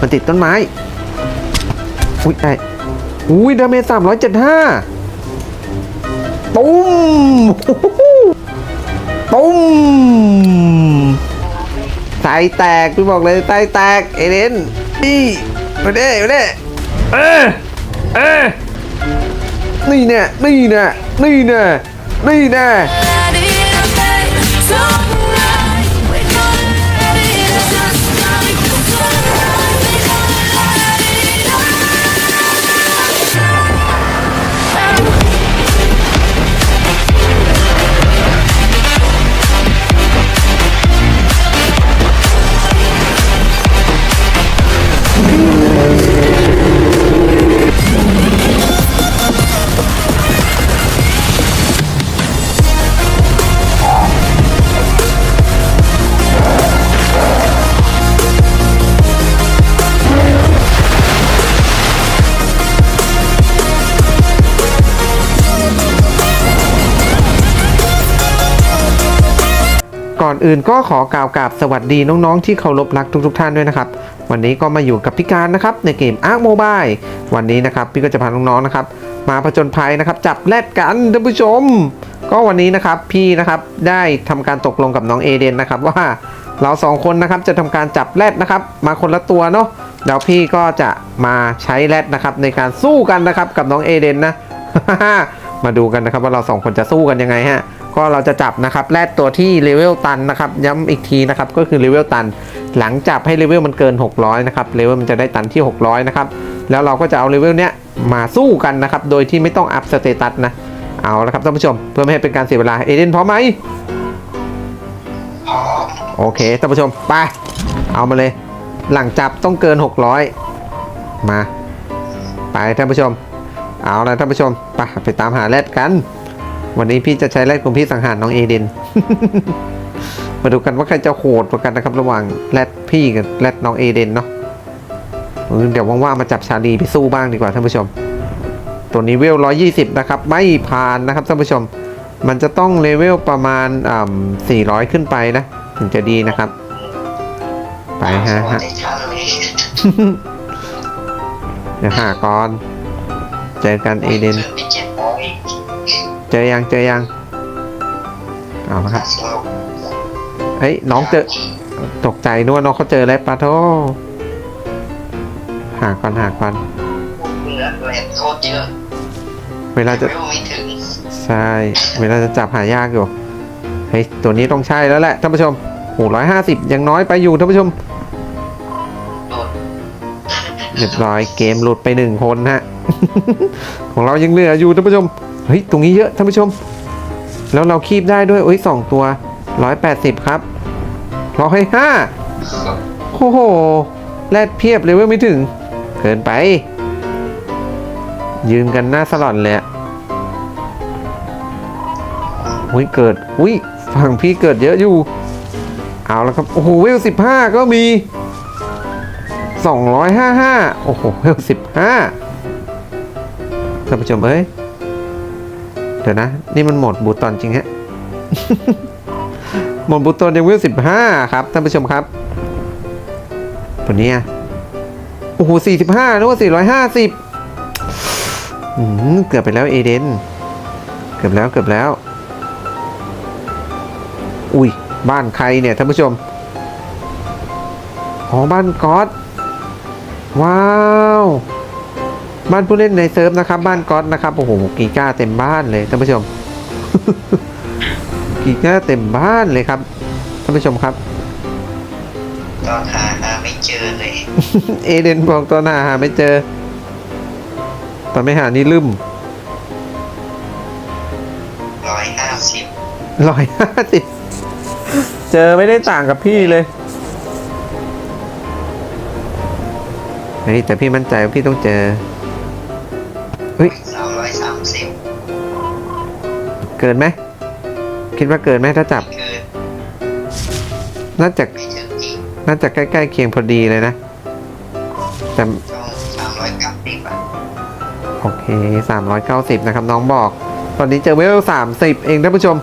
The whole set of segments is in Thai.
มันติดต้นไม้ อุ้ยได้อุ้ยดาเมจสามร้อยเจ็ดห้าตุ้มตุ้มไตแตกพี่บอกเลยไตแตกเอเดนนี่มาเด้มาเด้เออเออนี่เนี่ยนี่เนี่ยนี่เนี่ยนี่เนี่ย อื่นก็ขอกล่าวกราบสวัสดีน้องๆที่เคารพรักทุก ๆ ท่านด้วยนะครับ วันนี้ก็มาอยู่กับพี่การนะครับในเกม Ark Mobile วันนี้นะครับพี่ก็จะพาน้องๆนะครับ มาผจญภัยนะครับ จับแรดกันท่านผู้ชม ก็วันนี้นะครับพี่นะครับได้ทำการตกลงกับน้องเอเดนนะครับว่าเราสองคนนะครับจะทำการจับแรดนะครับ มาคนละตัวเนาะแล้วพี่ก็จะมาใช้แรดนะครับในการสู้กันนะครับกับน้องเอเดนนะมาดูกันนะครับว่าเราสองคนจะสู้กันยังไงฮะ ก็เราจะจับนะครับแรดตัวที่เลเวลตันนะครับย้ำอีกทีนะครับก็คือเลเวลตัน หลังจับให้เลเวลมันเกิน 600นะครับเลเวลมันจะได้ตันที่ 600นะครับแล้วเราก็จะเอาเลเวลเนี้ยมาสู้กันนะครับโดยที่ไม่ต้องอัพสเตตัสนะเอาละครับท่านผู้ชมเพื่อไม่ให้เป็นการเสียเวลาเอเดนพร้อมไหมโอเคท่านผู้ชมไปเอามาเลย หลังจับต้องเกิน 600 มา ไปท่านผู้ชม เอาละท่านผู้ชมไปไปตามหาแรดกัน วันนี้พี่จะใช้แรดของพี่สังหารน้องเอเดน มาดูกันว่าใครจะโหดกว่ากันนะครับ ระหว่างแรดพี่กับแรดน้องเอเดนเนาะเออเดี๋ยวว่างๆมาจับชาลีไปสู้บ้างดีกว่าท่านผู้ชม ตัวนี้เวล120นะครับ ไม่ผ่านนะครับท่านผู้ชม มันจะต้องเลเวลประมาณอ่า400ขึ้นไปนะ ถึงจะดีนะครับ ไปฮะฮะเดี๋ยวหาก่อน เจอกันเอเดน เจอยังเจอยังเอาละครับเฮ้ยน้องเจอตกใจนึกว่าน้องเขาเจอแล้วปะโทหาก่อนหาก่อนเหลือแหลมโทษเยอะเวลาจะเวลไม่ถึงใช่เวลาจะจับหายากอยู่เฮ้ยตัวนี้ต้องใช่แล้วแหละท่านผู้ชมโหร้อยห้าสิบยังน้อยไปอยู่ท่านผู้ชมโดดเรียบร้อยเกมหลุดไปหนึ่งคนฮะ ของเรายังเหลืออยู่ท่านผู้ชม เฮ้ย ตรงนี้เยอะท่านผู้ชม แล้วเราคีบได้ด้วยโอ้ยสองตัวร้อยแปดสิบครับร้อยห้าโอ้โหแรดเพียบเลยเว้ยไม่ถึง เกินไป ยืนกันหน้าสลอนเลยอะอุ้ยเกิด อุ้ยฝั่งพี่เกิดเยอะอยู่ เอาแล้วครับ โอ้โหเวลสิบห้าก็มีสองร้อยห้าห้าโอ้โหเวลสิบห้าท่านผู้ชมเอ้ย เดี๋ยวนะ นี่มันหมดบูตอนจริงฮะ หมดบูตอนยังเวลสิบห้าครับท่านผู้ชมครับ ตัวเนี้ยโอ้โหสี่สิบห้านึกว่าสี่ร้อยห้าสิบเกือบไปแล้วเอเดน เกือบแล้วเกือบแล้ว อุ้ย บ้านใครเนี่ยท่านผู้ชมอ๋อบ้านก๊อตว้าว บ้านผู้เล่นในเซิร์ฟนะครับ บ้านก๊อตนะครับโอ้โหกีก้าเต็มบ้านเลยท่านผู้ชม กีก้าเต็มบ้านเลยครับท่านผู้ชมครับตอนหาหาไม่เจอเลย เอเดนบอกตอนหาหาไม่เจอ ตอนไม่หานี่ลืมร้อยห้าสิบร้อยห้าสิบเจอไม่ได้ต่างกับพี่เลยเฮ้ยแต่พี่มั่นใจว่าพี่ต้องเจอ เฮ้ยสามร้อยสามสิบเกินไหมคิดว่าเกินไหมถ้าจับ คือน่าจะไม่ถึงอีกน่าจะใกล้ๆเคียงพอดีเลยนะแต่ช่องสามร้อยเก้าสิบอะโอเค 390 นะครับน้องบอก ตอนนี้เจอเวล30 เองท่านผู้ชม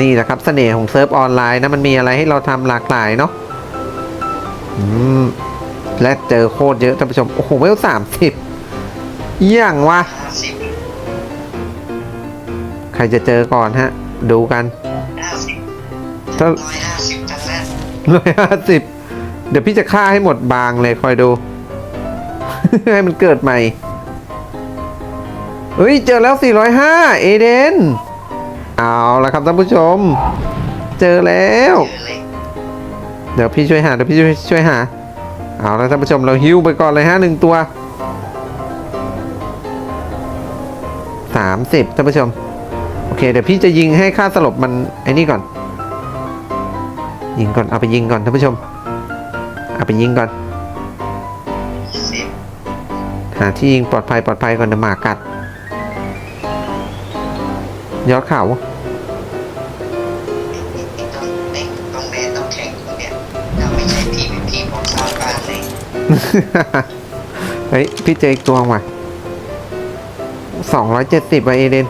นี่แหละครับเสน่ห์ของเซิร์ฟออนไลน์นะมันมีอะไรให้เราทำหลากหลายเนาะอืม และเจอโคตรเยอะท่านผู้ชม โอ้โหเวลสามสิบอย่างวะ ใครจะเจอก่อนฮะ ดูกันถ้าร้อยห้าสิบเดี๋ยวพี่จะฆ่าให้หมดบางเลยคอยดู ให้มันเกิดใหม่เฮ้ย เจอแล้ว 405 เอเดน เอาละครับท่านผู้ชม เจอแล้ว เดี๋ยวพี่ช่วยหา เดี๋ยวพี่ช่วยช่วยหา เอาละท่านผู้ชมเราฮิวไปก่อนเลยฮะหนึ่งตัวสามสิบท่านผู้ชม โอเค เดี๋ยวพี่จะยิงให้ค่าสลบมันไอ้นี่ก่อน ยิงก่อนเอาไปยิงก่อนท่านผู้ชม เอาไปยิงก่อนหาที่ยิงปลอดภัยปลอดภัยก่อนเดี๋ยวหมากัดยอดเขา เฮ้ย พี่เจออีกตัวว่ะสองร้อยเจ็ดสิบไปเอเดน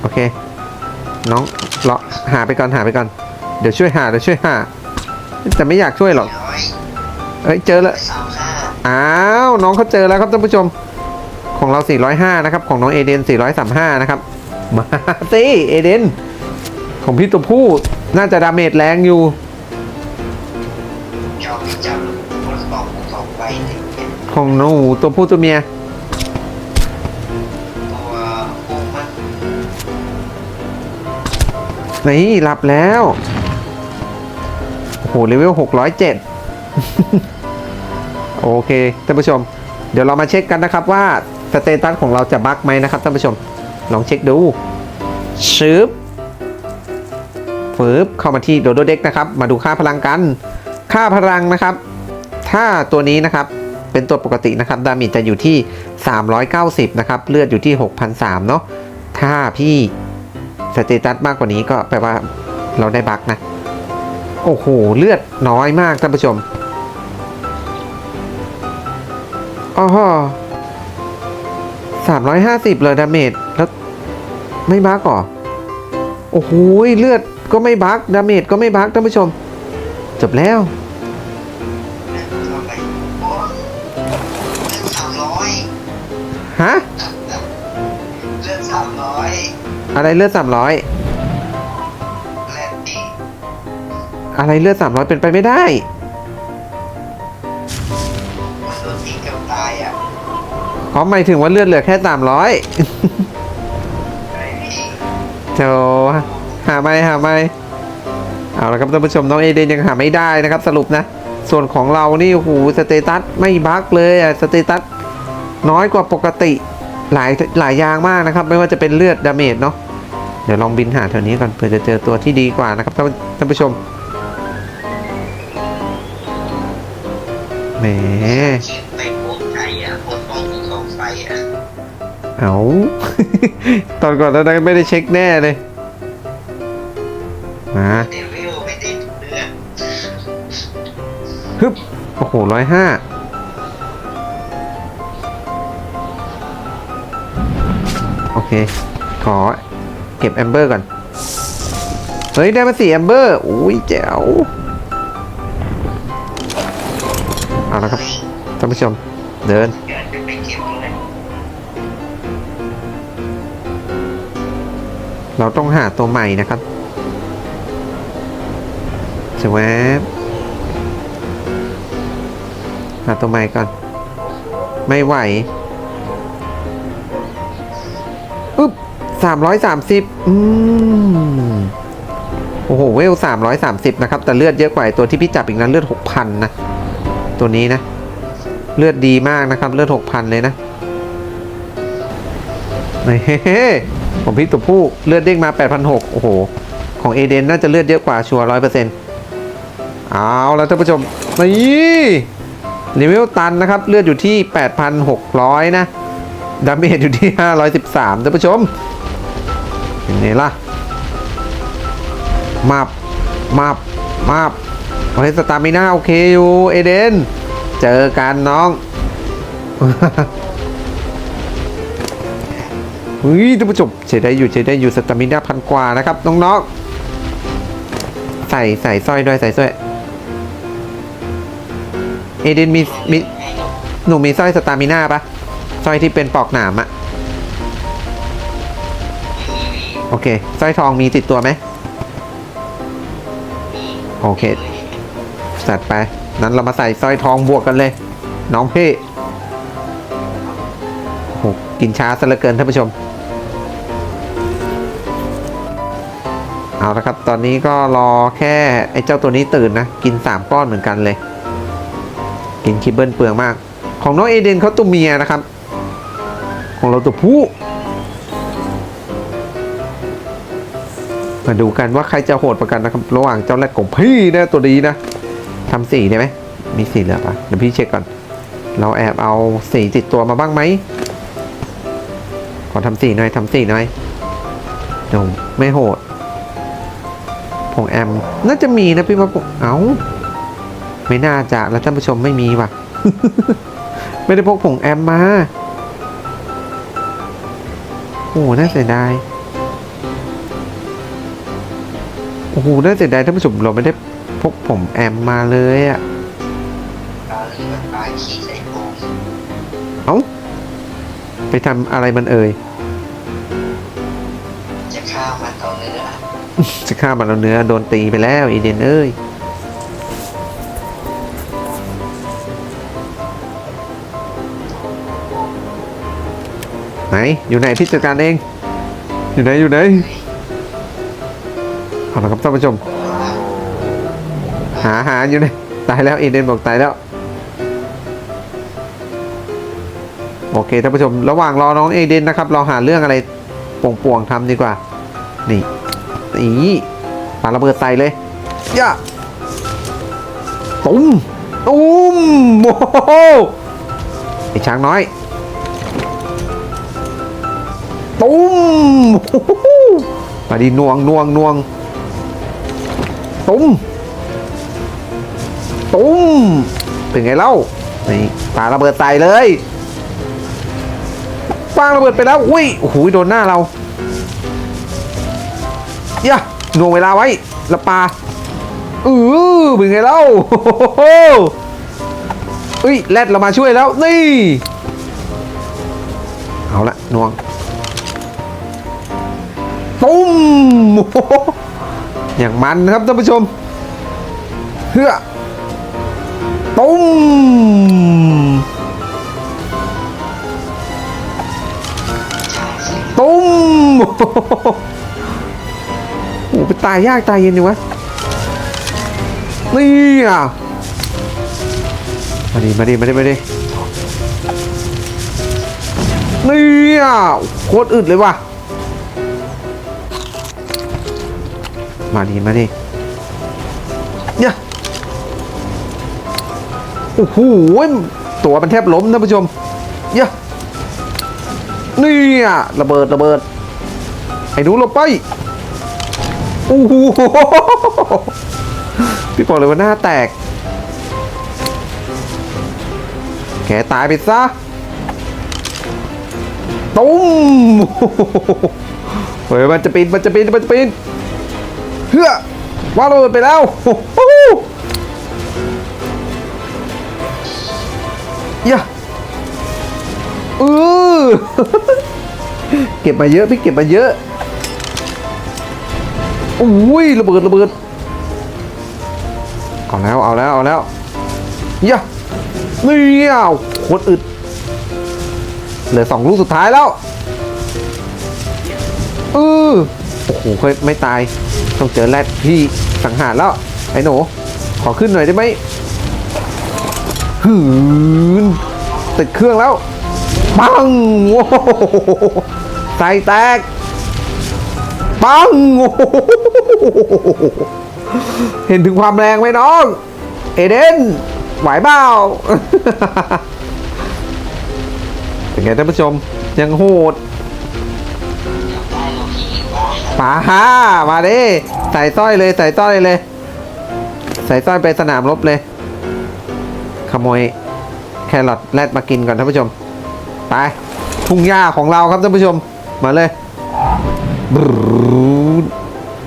โอเค น้องเลาะหาไปก่อนหาไปก่อน เดี๋ยวช่วยหาเดี๋ยวช่วยหา แต่ไม่อยากช่วยหรอก เฮ้ย เจอแล้วอ้าว น้องเขาเจอแล้วครับท่านผู้ชม ของเรา 405 นะครับ ของน้องเอเดน 435 นะครับ มาสิเอเดน ของพี่ตัวผู้น่าจะดาเมจแรงอยู่ ชอบพี่จับคนสองสองใบเนี่ยของหนูตัวผู้ตัวเมีย ตัวปูมันนี่หลับแล้วโอ้โหเลเวล607 โอเคท่านผู้ชม เดี๋ยวเรามาเช็คกันนะครับว่าสเตตัสของเราจะบั๊กไหมนะครับท่านผู้ชม ลองเช็คดูชืบฟืบเข้ามาที่โดโดเด็กนะครับ มาดูค่าพลังกัน ค่าพลังนะครับ ถ้าตัวนี้นะครับเป็นตัวปกตินะครับดามิจะอยู่ที่ 390 นะครับ เลือดอยู่ที่ 6,003เนาะถ้าพี่สเตตัสมากกว่านี้ก็แปลว่าเราได้บั๊กนะ โอ้โห เลือดน้อยมากท่านผู้ชมอ๋อสามร้อยห้าสิบเลยดาเมจแล้วไม่บั๊กหรอ โอ้โห เลือดก็ไม่บั๊กดาเมจก็ไม่บั๊กท่านผู้ชม จบแล้ว ฮะ เลือดสามร้อยอะไรเลือดสามร้อยแลนดี้อะไรเลือดสามร้อยเป็นไปไม่ได้ มันโดนตีเกือบตายอะเพราะหมายถึงว่าเลือดเหลือแค่สามร้อยไอ้พี่โจหาไม่หาไม่เอาละครับท่านผู้ชมน้องเอเดนยังหาไม่ได้นะครับ สรุปนะ ส่วนของเรานี่โอ้โหสเตตัสไม่บั๊กเลยอะสเตตัส น้อยกว่าปกติหลายหลายอย่างมากนะครับ ไม่ว่าจะเป็นเลือดดาเมจเนาะเดี๋ยวลองบินหาแถวนี้ก่อนเผื่อจะเจอตัวที่ดีกว่านะครับท่านท่านผู้ชมแหมคิดไปพวกใจอะคนต้องถูกสองไฟอะเอาตอนก่อนตอนนั้นไม่ได้เช็คแน่เลยมาฮึบโอ้โหร้อยห้า ขอเก็บแอมเบอร์ก่อน เฮ้ย ได้มาสี่แอมเบอร์อุ้ยแจ๋วเอาละครับท่านผู้ชม เดินเดี๋ยวจะไปเก็บเลยเราต้องหาตัวใหม่นะครับสวบหาตัวใหม่ก่อน ไม่ไหว 330 อืม โอ้โห เวล 330 นะครับ แต่เลือดเยอะกว่าตัวที่พี่จับอีกนะเลือด 6,000 นะ ตัวนี้นะ เลือดดีมากนะครับ เลือด 6,000 เลยนะเฮ้ฮผมพี่ตัวผู้เลือดเด้งมา 8,600 โอ้โห ของเอเดนน่าจะเลือดเยอะกว่าชัวร์ร้อยเปอร์เซ็นต์เอาแล้วท่านผู้ชมนี่ลิเวลตันนะครับ เลือดอยู่ที่ 8,600 นะดาเมจอยู่ที่ 513ท่านผู้ชม เป็นไงล่ะ มาบมาบมาบโอเคสตามิน่าโอเคอยู่ เอเดน เจอกันน้องเฮ้ยท่านผู้ชมใช้ได้อยู่ใช้ได้อยู่สตามิน่าพันกว่านะครับน้องๆ ใส่ใส่สร้อยด้วยใส่สร้อย เอเดนมีมีหนูมีสร้อยสตามิน่าปะสร้อยที่เป็นปลอกหนามอะ อเคสร้อยทองมีติดตัวไหมโอเคจัดไป นั้นเรามาใส่สร้อยทองบวกกันเลย น้องพี่โอ้โหกินช้าซะเหลือเกินท่านผู้ชม เอาละครับ ตอนนี้ก็รอแค่ไอ้เจ้าตัวนี้ตื่นนะ กิน 3 ก้อนเหมือนกันเลย กินคิบเบิลเปลืองมาก ของน้องเอเดนเขาตัวเมียนะครับ ของเราตัวผู้ มาดูกันว่าใครจะโหดประกันนะครับระหว่างเจ้าแรดของพี่นะตัวนี้นะทำสีได้ไหมมีสีเหลือปะเดี๋ยวพี่เช็คก่อน เราแอบเอาสีติดตัวมาบ้างไหมขอทำสีหน่อยทำสีหน่อยเดี๋ยวไม่โหดผงแอม น่าจะมีนะพี่ว่าผงเอ้าไม่น่าจะแล้วท่านผู้ชมไม่มีว่ะ ไม่ได้พกผงแอมมา โอ้หน่าเสียดาย โอ้โหน่าเสียดายท่านผู้ชมเราไม่ได้พกผงแอมมาเลยอะปลาหรือว่าปลาขี้ใส่โฟมเอ้า ไปทำอะไรมันเอ่ย จะข้าวมันต่อเนื้อ จะฆ่ามันเอาเนื้อ โดนตีไปแล้วอีเดนเอ้ยไหน อยู่ไหนพี่จัดการเอง อยู่ไหน อยู่ไหน เอาละครับท่านผู้ชม หาหาอยู่ไหนตายแล้วเอเดนบอกตายแล้ว โอเคท่านผู้ชม ระหว่างรอน้องเอเดนนะครับ เราหาเรื่องอะไรป่วงๆทำดีกว่า นี่นี่ปาระเบิดใส่เลยย่าตุ้มตุ้มโอ้โหไอช้างน้อยตุ้มโอ้โหมาดีนวงนวงนวง ตุ้ม ตุ้ม เป็นไงเล่า นี่ปาระเบิดใส่เลยฟางระเบิดไปแล้ว อุ้ย โอ้โห โดนหน้าเราย่าหน่วงเวลาไว้ละปาเออเป็นไงเล่าอ้โหเอ้ย แรดเรามาช่วยแล้ว นี่ เอาละน่วงตุ้มโอย่างมันนะครับท่านผู้ชมเฮือตุ้มตุ้มโอ้โหไปตายยากตายเย็นอยู่วะนี่อะมาดิมาดิมาดิมาดินี่อะโคตรอึดเลยว่ะ มาดิมาดิเนี่ยโอ้โหตัวมันแทบล้มท่านผู้ชมเนี่ยนี่อะระเบิดระเบิดไอ้นูหลบไปโอ้โหพี่บอกเลยว่าหน้าแตก แกตายไปซะตุ้มเฮ้ยมันจะปีนมันจะปีนมันจะปีน เฮ้อว่าเราไปแล้วโอ้โหย่าเออเก็บมาเยอะพี่เก็บมาเยอะอุ้ยระเบิดระเบิดเอาแล้วเอาแล้วเอาแล้วยะนี่อะโคตรอึดเหลือสองลูกสุดท้ายแล้วเออโอ้โหเคยไม่ตาย ต้องเจอแรดพี่สังหารแล้ว ไอ้หนู ขอขึ้นหน่อยได้ไหมหืนติดเครื่องแล้ว ปังโอ้โหใส่แตก ปังโอ้โหเห็นถึงความแรงไหมน้อง เอเดนไหวเปล่าเป็นไงท่านผู้ชม ยังโหด ป่าฮ่ามาดิใส่สร้อยเลยใส่สร้อยเลย ใส่สร้อยไปสนามรบเลย ขโมยแครอทแรดมากินก่อนท่านผู้ชม ไปทุ่งหญ้าของเราครับท่านผู้ชม มาเลยบ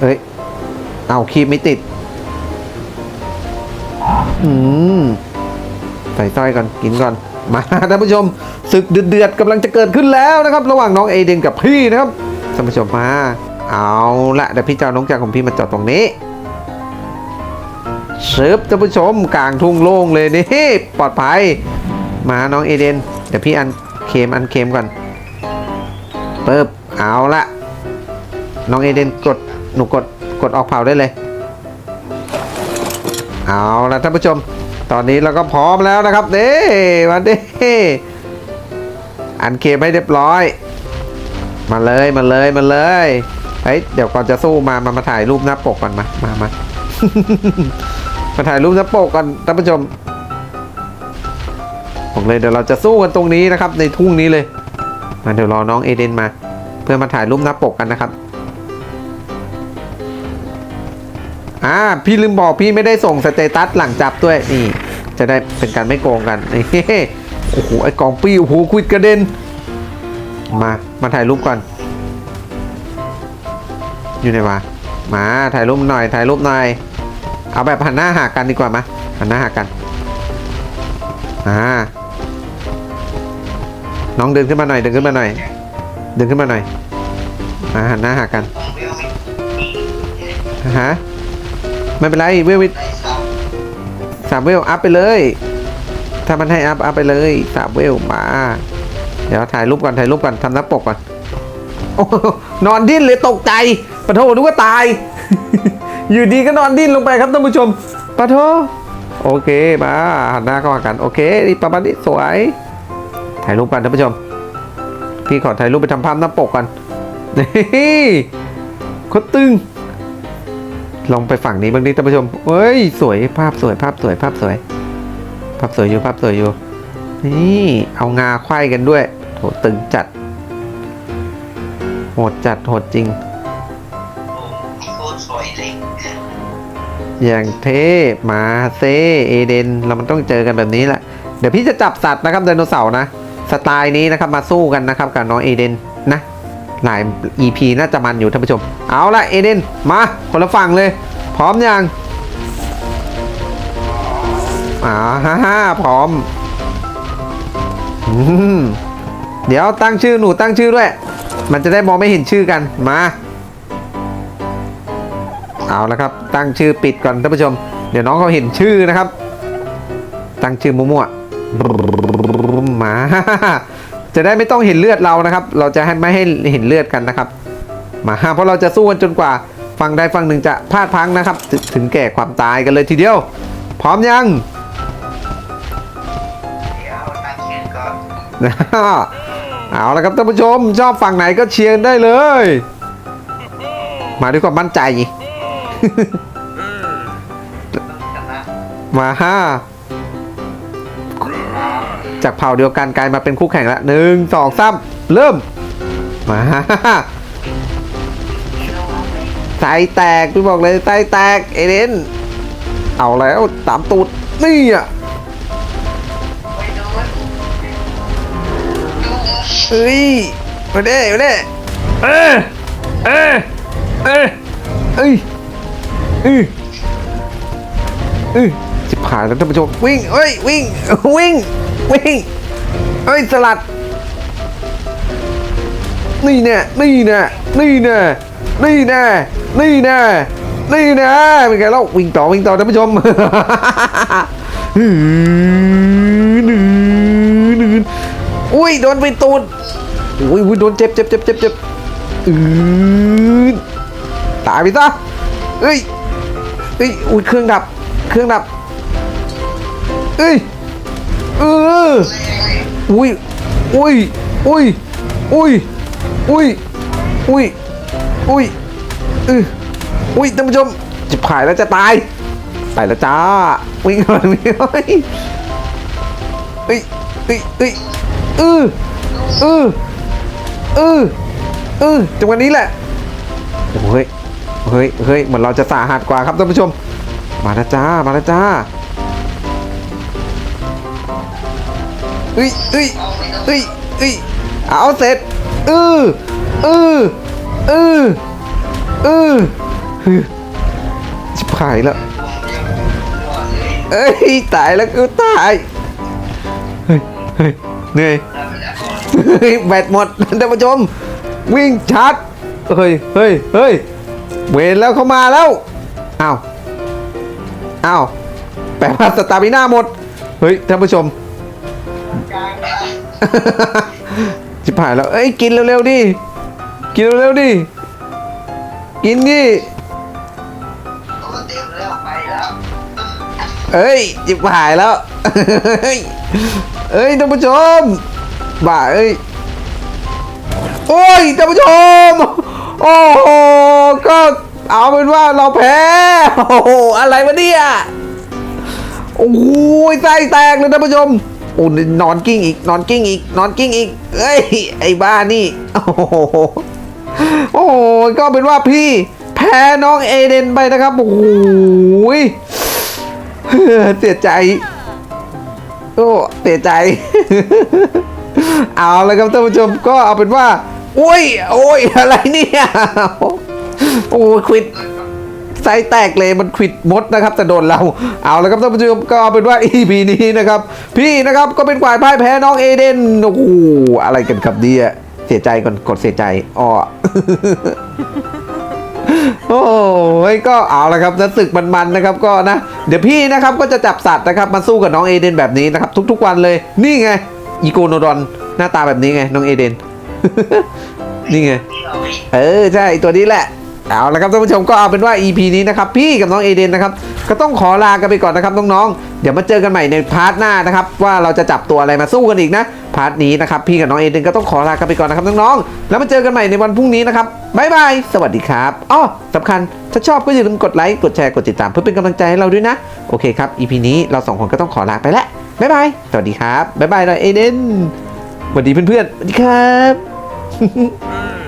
เอ้ย เอาคีบไม่ติด อืมใส่สร้อยก่อนกินก่อน มาท่านผู้ชมศึกเดือดๆกำลังจะเกิดขึ้นแล้วนะครับ ระหว่างน้องเอเดนกับพี่นะครับท่านผู้ชมมา เอาละเดี๋ยวพี่เจ้าน้องจางของพี่มาจอดตรงนี้เชิบท่านผู้ชมกลางทุ่งโล่งเลยนี่ปลอดภัย มาน้องเอเดน เดี๋ยวพี่อันเคมอันเคมก่อนเปิบเอาละน้องเอเดนกดหนูกดกดออกเผาได้เลย เอาละท่านผู้ชม ตอนนี้เราก็พร้อมแล้วนะครับเด้มาเด้อันเคมให้เรียบร้อย มาเลยมาเลยมาเลย เฮ้ยเดี๋ยวก่อนจะสู้มามามาถ่ายรูปหน้าปกก่อนมามามา มาถ่ายรูปหน้าปกก่อนท่านผู้ชมบอกเลยเดี๋ยวเราจะสู้กันตรงนี้นะครับ ในทุ่งนี้เลยมาเดี๋ยวรอน้องเอเดนมา เพื่อมาถ่ายรูปหน้าปกกันนะครับอ่าพี่ลืมบอกพี่ไม่ได้ส่งสเตตัสหลังจับด้วยนี่ จะได้เป็นการไม่โกงกันนี่โอ้โหไอ้กองปี้โอ้โหควิดกระเด็นมามาถ่ายรูปก่อน อยู่ไหนวะมาถ่ายรูปหน่อยถ่ายรูปหน่อยเอาแบบหันหน้าหากันดีกว่ามาหันหน้าหากันอ่าน้องเดินขึ้นมาหน่อยเดินขึ้นมาหน่อยเดินขึ้นมาหน่อยมาหันหน้าหากันฮะไม่เป็นไรเวลวิได้ซ้สามเวลอัพไปเลย ถ้ามันให้อัพอัพไปเลยสามเวลมา เดี๋ยวถ่ายรูปก่อนถ่ายรูปก่อนทำหน้าปกก่อน นอนดิ้นเลยตกใจปะโทนึกว่าตาย อยู่ดีก็นอนดิ้นลงไปครับท่านผู้ชมปะโทโอเคมาหันหน้าเข้าหากัน โอเคนี่ประมาณนี้สวย ถ่ายรูปกันท่านผู้ชม พี่ขอถ่ายรูปไปทำภาพหน้าปกก่อนนี่โคตรตึง ลองไปฝั่งนี้บ้างดิท่านผู้ชมเฮ้ย สวยภาพสวยภาพสวยภาพสวย ภาพสวยอยู่ภาพสวยอยู่นี่เอางาไขว้กันด้วยโหตึงจัด หดจัดโหดจริงำโคตรสวยเลยอย่างเท่มาเซเอเดน เรามันต้องเจอกันแบบนี้แหละ เดี๋ยวพี่จะจับสัตว์นะครับไดโนเสาร์นะ สไตล์นี้นะครับมาสู้กันนะครับกับน้องเอเดนนะหลาย EP น่าจะมันอยู่ท่านผู้ชม เอาละเอเดน มาคนละฝั่งเลย พร้อมยังอ่าฮ่าฮ่าพร้อม อืม เดี๋ยวตั้งชื่อหนูตั้งชื่อด้วย มันจะได้มองไม่เห็นชื่อกันมา เอาละครับ ตั้งชื่อปิดก่อนท่านผู้ชม เดี๋ยวน้องเขาเห็นชื่อนะครับ ตั้งชื่อมั่วๆมาจะได้ไม่ต้องเห็นเลือดเรานะครับ เราจะให้ไม่ให้เห็นเลือดกันนะครับ มาเพราะเราจะสู้กันจนกว่าฝั่งใดฝั่งหนึ่งจะพลาดพลังนะครับถึถึงแก่ความตายกันเลยทีเดียว พร้อมยัง เอาละครับท่านผู้ชมชอบฝั่งไหนก็เชียร์ได้เลย มาด้วยความมั่นใจ มาห้าจากเผ่าเดียวกันกลายมาเป็นคู่แข่งละหนึ่งสองสามเริ่ม มาห้าไตแตกพี่บอกเลยไตแตกเอเดนเอาแล้วตามตูดนี่อะ เอ้ยมาเด้มาเด้เออเออเออเอ้ยเอ้ยเอ้ยจิบหายแล้วท่านผู้ชมวิ่งเอ้ยวิ่งวิ่งวิ่งเอ้ยสลัด นี่แน่นี่แน่นี่แน่นี่แน่นี่แน่นี่แน่เป็นไงเล่าวิ่งต่อวิ่งต่อท่านผู้ชมหื อุ้ยโดนไปตูดอุ้ยอุ้ยโดนเจ็บเจ็บเจ็บเจ็บเจ็บอือตายไปซะเอ้ยเอ้ยอุ้ยเครื่องดับ เครื่องดับเอ้ยเอออุ้ยอุ้ยอุ้ยอุ้ยอุ้ยอุ้ยอุ้ยอืออุ้ยท่านผู้ชมจะผ่ายแล้วจะตายไปแล้วจ้าวิ่งก่อนวิ่งก่อนเฮ้ยเฮ้ยเฮ้ยเฮ้ย ออเออเออเออจังหวะนี้แหละโอ้โหเฮ้ยเฮ้ยเฮ้ยเหมือนเราจะสาหัสกว่าครับท่านผู้ชม มาแล้วจ้า มาแล้วจ้าเฮ้ยเฮ้ยเอาไม่ต้องเอ้ยเอ้ยเอาเสร็จเออเออเออเออเฮ้ยชิบหายแล้วเลยเอ้ยตายแล้วกูตาย เฮ้ยเฮ้ย เหนื่อยแบตหมดท่านผู้ชม วิ่งชาร์จเฮ้ยเฮ้ยเฮ้ยเวรแล้วเขามาแล้วอ้าวอ้าวแปลว่าสตาร์บิน่าหมด เฮ้ยท่านผู้ชมจิบหายแล้ว เอ้ยกินเร็วๆดิ กินเร็วๆดิ กินดิเต็มแล้วไปแล้วเอ้ยจิบหายแล้ว เฮ้ย เอ้ยท่านผู้ชมบ้าเอ้ยโอ้ยท่านผู้ชม โอ้โหก็เอาเป็นว่าเราแพ้โอ้โหอะไรวะเนี่ยโอ้โหไส้แตกเลยท่านผู้ชมโอ้ยนอนกิ้งอีก นอนกิ้งอีก นอนกิ้งอีกเอ้ยไอ้บ้านี่โอ้โหโอ้โหก็เป็นว่าพี่แพ้น้องเอเดนไปนะครับโอ้โหเสียใจ โอ้เสียใจ เอาเลยครับท่านผู้ชมก็เอาเป็นว่าโอ้ย โอ้ย อะไรเนี่ยโอ้ควิดไส้แตกเลยมันควิดมดนะครับแต่โดนเราเอาแล้วครับท่านผู้ชมก็เอาเป็นว่า EP นี้นะครับ พี่นะครับก็เป็นฝ่ายพ่ายแพ้น้องเอเดนโอ้โหอะไรกันครับเนี่ยเสียใจก่อนกดเสียใจอ้อ โอ้ยก็เอาละครับนะศึกมันๆนะครับก็นะ เดี๋ยวพี่นะครับก็จะจับสัตว์นะครับมาสู้กับน้องเอเดนแบบนี้นะครับทุกๆวันเลย นี่ไงอีโกโนดอนหน้าตาแบบนี้ไงน้องเอเดน นี่ไง เออใช่ตัวนี้แหละ เอาละครับท่านผู้ชมก็เอาเป็นว่า EP นี้นะครับพี่กับน้องเอเดนนะครับก็ต้องขอลากันไปก่อนนะครับน้องๆ เดี๋ยวมาเจอกันใหม่ในพาร์ทหน้านะครับว่าเราจะจับตัวอะไรมาสู้กันอีกนะพาร์ทนี้นะครับพี่กับน้องเอเดนก็ต้องขอลากันไปก่อนนะครับน้องๆ แล้วมาเจอกันใหม่ในวันพรุ่งนี้นะครับบ๊ายบายสวัสดีครับอ้อสำคัญถ้าชอบก็อย่าลืมกดไลค์กดแชร์กดติดตามเพื่อเป็นกำลังใจให้เราด้วยนะโอเคครับ EP นี้เราสองคนก็ต้องขอลาไปแล้วบ๊ายบายสวัสดีครับบ๊ายบายน่อยเอเดนสวัสดีเพื่อนๆสวัสดีครับ